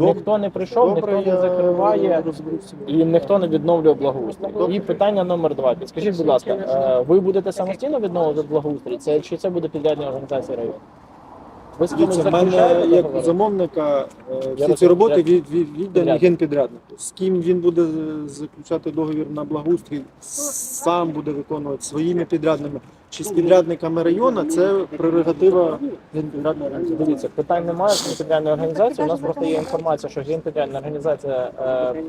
Ніхто не прийшов, Добре, ніхто я не закриває розберуся. і ніхто не відновлює благоустрій. І питання номер два. Підскажіть, будь ласка, е, ви будете самостійно відновлювати благоустрій? Це чи це буде підрядна організація району? Ви з кимось Дивіться, в мене заключаєте як договори? замовника е, всі розумію, ці роботи я- від, від, віддані Підрядник. генпідряднику. З ким він буде заключати договір на благоустрій, сам буде виконувати своїми підрядними чи з підрядниками району, це прерогатива генпідрядної організації. Дивіться, питань немає з генпідрядної організації. У нас просто є інформація, що генпідрядна організація е,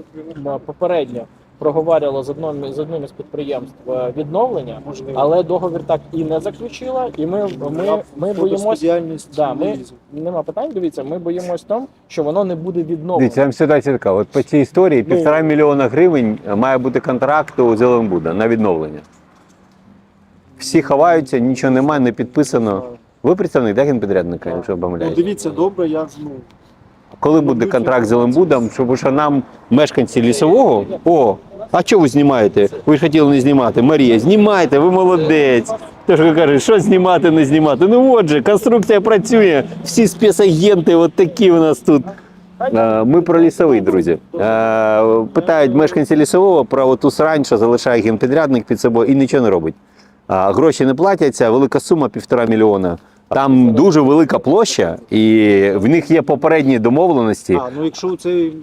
м, попередньо проговорювала з одним з одним із підприємств е, відновлення, Можливо. але договір так і не заключила. І ми, ми, ми боїмось. Да, ми нема питань. Дивіться, ми боїмось тому, що воно не буде відновлено. Дивіться, вам ситуація така. От по цій історії Ну, півтора мільйона гривень має бути контракт у Зеленбуда на відновлення. Всі ховаються, нічого немає, не підписано. Ви представник да, генпідрядника, якщо я Ну, дивіться, добре, я ну, Коли буде контракт з Зеленбудом, щоб що нам, мешканці лісового, о, а що ви знімаєте? Ви ж хотіли не знімати. Марія, знімайте, ви молодець. Тож ви кажете, що знімати, не знімати. Ну от же, конструкція працює, всі спецагенти, от такі у нас тут. Ми про лісовий, друзі. Питають мешканці лісового про ту срань, що залишає генпідрядник під собою і нічого не робить. Гроші не платяться, велика сума півтора мільйона. Там дуже велика площа, і в них є попередні домовленості. а, ну якщо цей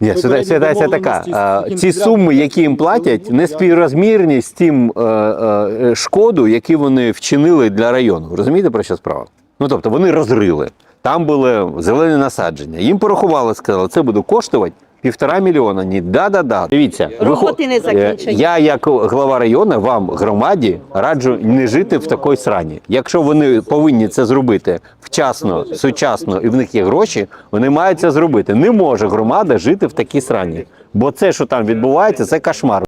Ні, ситуація ситуація така. а, Ці суми, які їм платять, не співрозмірні з тим е, е, шкоду, які вони вчинили для району. Розумієте про що справа? Ну тобто вони розрили. Там були зелені насадження. Їм порахували, сказали, це буде коштувати півтора мільйона. Ні, да-да-да. Дивіться, Роботи не е, закінчені. Я, як глава району, вам громаді раджу не жити в такій срані. Якщо вони повинні це зробити вчасно, сучасно і в них є гроші, вони мають це зробити. Не може громада жити в такій срані, бо це, що там відбувається, це кошмар.